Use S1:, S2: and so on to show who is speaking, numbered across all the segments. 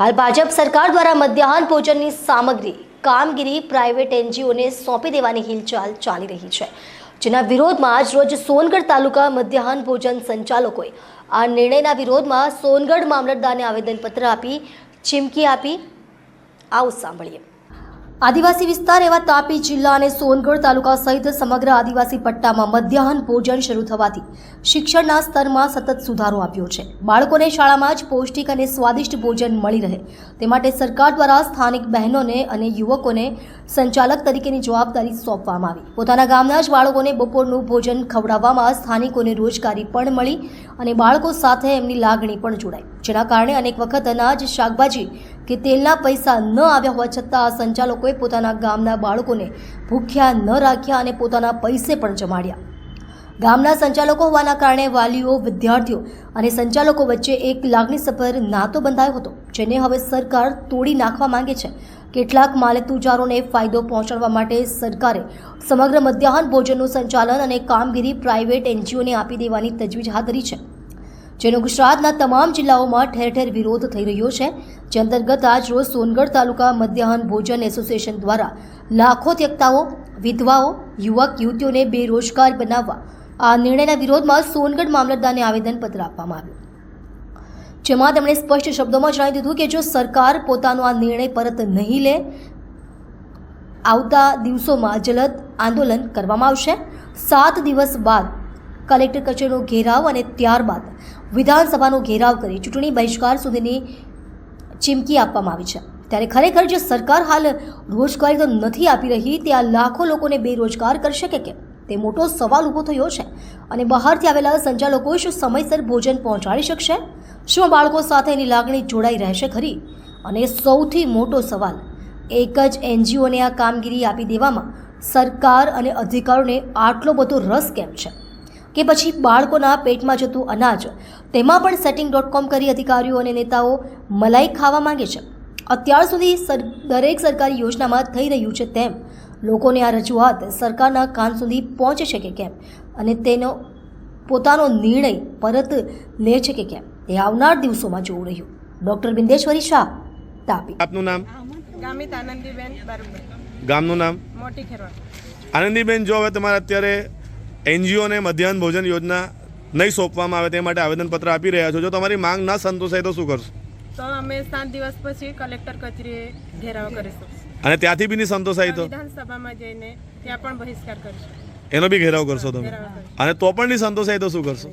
S1: હાલ ભાજપ સરકાર દ્વારા મધ્યાહન ભોજનની સામગ્રી, કામગીરી પ્રાઇવેટ એનજીઓને સોંપી દેવાની હિલચાલ ચાલી રહી છે. જેના વિરોધમાં આજ રોજ સોનગઢ તાલુકા મધ્યાહન ભોજન સંચાલકોએ આ નિર્ણયના વિરોધમાં સોનગઢ મામલતદારને આવેદનપત્ર આપી, ચીમકી આપી. આવું સાંભળીએ. આદિવાસી વિસ્તાર એવા તાપી જિલ્લા અને સોનગઢ તાલુકા સહિત સમગ્ર આદિવાસી પટ્ટામાં મધ્યાહન ભોજન શરૂ થવાથી શિક્ષણના સ્તરમાં સતત સુધારો આવ્યો છે. બાળકોને શાળામાં જ પૌષ્ટિક અને સ્વાદિષ્ટ ભોજન મળી રહે. તે માટે સરકાર દ્વારા સ્થાનિક બહેનોને અને યુવકોને સંચાલક તરીકેની જવાબદારી સોંપવામાં આવી. પોતાના ગામના જ બાળકોને બપોરનું ભોજન ખવડાવવામાં સ્થાનિકોને રોજગારી પણ મળી અને બાળકો સાથે એમની લાગણી પણ જોડાઈ. જેના કારણે અનેક વખત અનાજ, શાકભાજી કે તેલના પૈસા ન આવ્યા હોવા છતાં આ સંચાલકોએ પોતાના ગામના બાળકોને ભૂખ્યા ન રાખ્યા અને પોતાના પૈસે પણ જમાડ્યા. ગામના સંચાલકો હોવાના કારણે વાલીઓ, વિદ્યાર્થીઓ અને સંચાલકો વચ્ચે એક લાગણીસભર નાતો બંધાયો હતો, જેને હવે સરકાર તોડી નાખવા માંગે છે. કેટલાક માલતુજારોને ફાયદો પહોંચાડવા માટે સરકારે સમગ્ર મધ્યાહન ભોજનનું સંચાલન અને કામગીરી પ્રાઇવેટ એનજીઓને આપી દેવાની તજવીજ હાથ ધરી છે. જેનો ગુજરાતના તમામ જિલ્લાઓમાં ઠેર ઠેર વિરોધ થઈ રહ્યો છે. જે અંતર્ગત આજ રોજ સોનગઢ તાલુકા મધ્યાહન ભોજન એસોસિએશન દ્વારા લાખો ત્યક્તાઓ, વિધવાઓ, યુવક, યુવતીઓને બેરોજગાર બનાવવા આ નિર્ણયના વિરોધમાં સોનગઢ મામલતદારને આવેદનપત્ર આપવામાં આવ્યું. જેમાં તેમણે સ્પષ્ટ શબ્દોમાં જણાવી દીધું કે જો સરકાર પોતાનો આ નિર્ણય પરત નહીં લે, આવતા દિવસોમાં જલદ આંદોલન કરવામાં આવશે. સાત દિવસ બાદ કલેક્ટર કચેરીનો ઘેરાવ અને ત્યારબાદ વિધાનસભાનો ઘેરાવ કરી ચૂંટણી બહિષ્કાર સુધીની ચીમકી આપવામાં આવી છે. ત્યારે ખરેખર જે સરકાર હાલ રોજગારી તો નથી આપી રહી, તે આ લાખો લોકોને બેરોજગાર કરશે કે કેમ? તે મોટો સવાલ ઊભો થયો છે. અને બહારથી આવેલા સંચાલકો શું સમયસર ભોજન પહોંચાડી શકશે? શું બાળકો સાથે એની લાગણી જોડાઈ રહેશે ખરી? અને સૌથી મોટો સવાલ, એક જ એનજીઓને આ કામગીરી આપી દેવામાં સરકાર અને અધિકારીઓને આટલો બધો રસ કેમ છે? કે પછી બાળકોના પેટમાં જતું અનાજ. તેમાં પણ સેટિંગ ડોટ કોમ કરી અધિકારીઓ અને નેતાઓ મલાઈ ખાવા માંગે છે. અત્યાર સુધી દરેક સરકારી યોજનામાં થઈ રહ્યું છે તેમ. લોકોને આ રજૂઆત સરકારના કાન સુધી પહોંચે છે કે કેમ? અને તેનો પોતાનો નિર્ણય પરત લે છે કે કેમ? એ આવનાર દિવસોમાં જોવું રહ્યું. ડૉક્ટર બિંદેશ્વરી શાહ તાપી.
S2: આપનું નામ?
S3: ગામિત આનંદીબેન
S2: ગામનું નામ?
S3: મોટી ખેરવા
S2: આનંદીબેન જો હવે તમારે અત્યારે એનજીઓને મધ્યાહન ભોજન યોજના નહીં સોંપવામાં આવે તે માટે આવેદનપત્ર આપી રહ્યા છો. જો તમારી માંગ ના સંતોષાય તો શું કરશો?
S3: તો અમે સાત દિવસ પછી કલેક્ટર કચેરીએ ઘેરાવ કરીશું.
S2: અને ત્યાંથી બી નહીં સંતોષાય તો?
S3: વિધાનસભામાં જઈને ત્યાં પણ બહિષ્કાર કરીશું.
S2: એનો બી ઘેરાવ કરશો તમે? અને તો પણ નહીં સંતોષાય તો શું કરશો?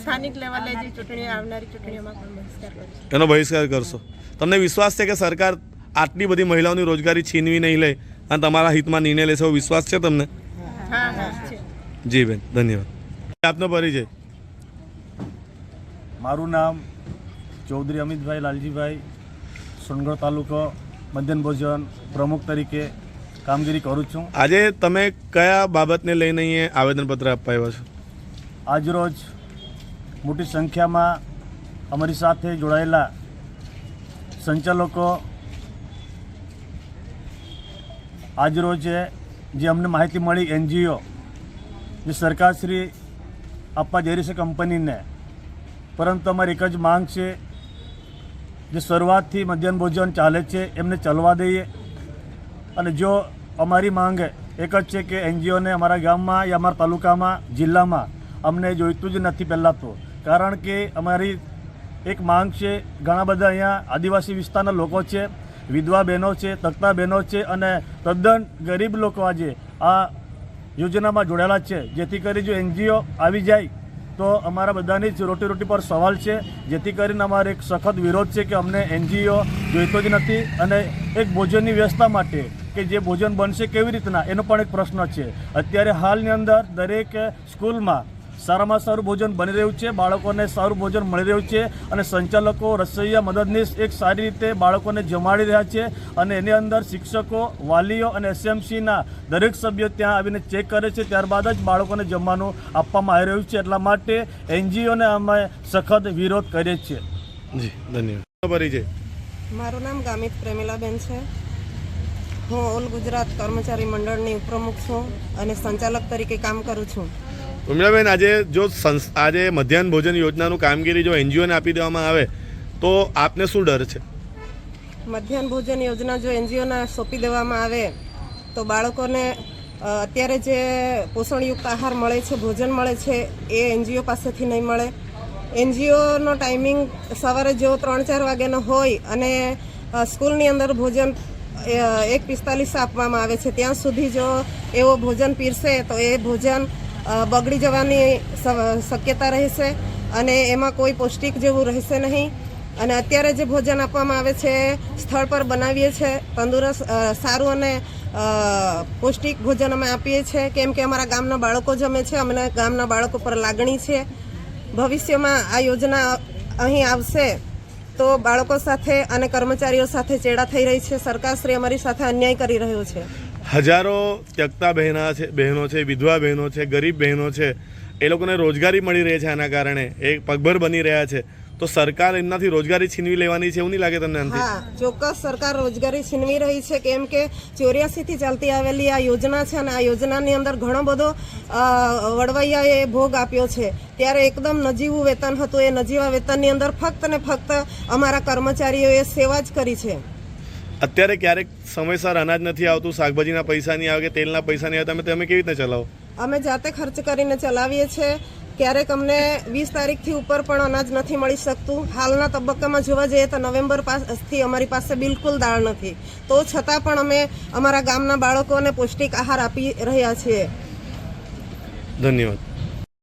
S3: સ્થાનિક લેવલે જે ચૂંટણી આવનારી ચૂંટણીઓમાં પણ બહિષ્કાર કરીશું.
S2: એનો બહિષ્કાર કરશો. તમને વિશ્વાસ છે કે સરકાર આટલી બધી મહિલાઓની રોજગારી છીનવી નહીં લે અને તમારા હિતમાં નિર્ણય લેશે એવો વિશ્વાસ છે તમને? જી બેન ધન્યવાદ. આપનો પરિચય.
S4: મારું નામ ચૌધરી અમિતભાઈ લાલજીભાઈ સોનગઢ તાલુકો મધ્યાહન ભોજન પ્રમુખ તરીકે કામગીરી કરું છું.
S2: આજે તમે કયા બાબતને લઈને અહીંયા આવેદનપત્ર આપવા આવ્યા છો?
S4: આજરોજ મોટી સંખ્યામાં અમારી સાથે જોડાયેલા સંચાલકો આજરોજ જે અમને માહિતી મળી, એનજીઓ, જે સરકારશ્રી આપવા જઈ રહી છે કંપનીને. પરંતુ અમારી એક જ માંગ છે જે શરૂઆતથી મધ્યાહન ભોજન ચાલે છે, એમને ચલવા દઈએ. અને જો અમારી માંગ એક જ છે કે એનજીઓને અમારા ગામમાં યા અમારા તાલુકામાં, જિલ્લામાં અમને જોઈતું જ નથી પહેલાં તો. કારણ કે અમારી એક માંગ છે, ઘણા બધા અહીંયા આદિવાસી વિસ્તારના લોકો છે વિધવા બહેનો છે, તકતા બહેનો છે અને તદ્દન ગરીબ લોકો આજે આ યોજનામાં જોડાયેલા છે. જેથી કરી જો એનજીઓ આવી જાય, તો અમારા બધાની જ રોટી રોટી પર સવાલ છે. જેથી કરીને અમારો એક સખત વિરોધ છે કે અમને એનજીઓ જોઈતો જ નથી અને એક ભોજનની વ્યવસ્થા માટે કે જે ભોજન બનશે કેવી રીતના, એનો પણ એક પ્રશ્ન છે. અત્યારે હાલની અંદર દરેક સ્કૂલમાં સારામાં સારું ભોજન બની રહ્યું છે બાળકોને સારું ભોજન મળી રહ્યું છે અને સંચાલકો રસોઈયા મદદનીશ એક સારી રીતે બાળકોને જમાડી રહ્યા છે અને એની અંદર શિક્ષકો વાલીઓ અને એસએમસીના દરેક સભ્યો ત્યાં આવીને ચેક કરે છે. ત્યારબાદ જ બાળકોને જમવાનું આપવામાં આવી રહ્યું છે. એટલા માટે એનજીઓને અમે સખત વિરોધ કરીએ છીએ.
S2: જી ધન્યવાદ.
S5: મારું નામ ગામિત પ્રેમિલાબેન છે. હું ઓલ ગુજરાત કર્મચારી મંડળની ઉપપ્રમુખ છું અને સંચાલક તરીકે કામ કરું છું.
S2: ઉર્મિલાબેન આજે જો સંસ, આજે મધ્યાહન ભોજન યોજનાનું કામગીરી જો એનજીઓને આપી દેવામાં આવે, તો આપને શું ડર છે?
S5: મધ્યાહન ભોજન યોજના જો એનજીઓના સોંપી દેવામાં આવે, તો બાળકોને અત્યારે જે પોષણયુક્ત આહાર મળે છે, ભોજન મળે છે, એ એનજીઓ પાસેથી નહીં મળે. એનજીઓનો ટાઈમિંગ સવારે જો ત્રણ ચાર વાગ્યાનો હોય અને સ્કૂલની અંદર ભોજન એક પિસ્તાલીસ આપવામાં આવે છે, ત્યાં સુધી જો એવો ભોજન પીરશે તો એ ભોજન બગડી જવાની શક્યતા રહેશે અને એમાં કોઈ પૌષ્ટિક જેવું રહેશે નહીં. અને અત્યારે જે ભોજન આપવામાં આવે છે, સ્થળ પર બનાવીએ છીએ તંદુરસ્ત સારું અને પૌષ્ટિક ભોજન અમે આપીએ છીએ કેમ કે અમારા ગામના બાળકો જમે છે, અમને ગામના બાળકો પર લાગણી છે. ભવિષ્યમાં આ યોજના અહીં આવશે તો બાળકો સાથે અને કર્મચારીઓ સાથે ચેડા થઈ રહી છે. સરકારશ્રી અમારી સાથે અન્યાય કરી રહ્યો છે.
S2: હજારો ત્યક્તા બહેના છે, બહેનો છે, વિધવા બહેનો છે, ગરીબ બહેનો છે, એ લોકોને રોજગારી મળી રહી છે આના કારણે, એ પગભર બની રહ્યા છે. તો સરકાર એમનાથી રોજગારી છીનવી લેવાની છે એવું નહીં લાગે તમને
S5: હા, ચોક્કસ સરકાર રોજગારી છીનવી રહી છે, કેમ કે ચોર્યાસીથી ચાલતી આવેલી આ યોજના છે અને આ યોજનાની અંદર ઘણો બધો વડવૈયાએ ભોગ આપ્યો છે. ત્યારે એકદમ નજીવું વેતન હતું, એ નજીવા વેતનની અંદર ફક્ત ને ફક્ત અમારા કર્મચારીઓએ સેવા જ કરી છે.
S2: અત્યારે ક્યારેક સમયસર અનાજ નથી આવતું શાકભાજીના પૈસા નહીં આવે કે તેલના પૈસા નહીં આવે તમે તમે કેવી રીતે ચલાવો?
S5: અમે જાતે ખર્ચ કરીને ચલાવીએ છીએ ક્યારેક અમને વીસ તારીખથી ઉપર પણ અનાજ નથી મળી શકતું. હાલના તબક્કામાં જોવા જઈએ તો નવેમ્બર પાસથી અમારી પાસે બિલકુલ દાળ નથી. તો છતાં પણ અમે અમારા ગામના બાળકોને પૌષ્ટિક આહાર આપી રહ્યા છીએ.
S2: ધન્યવાદ.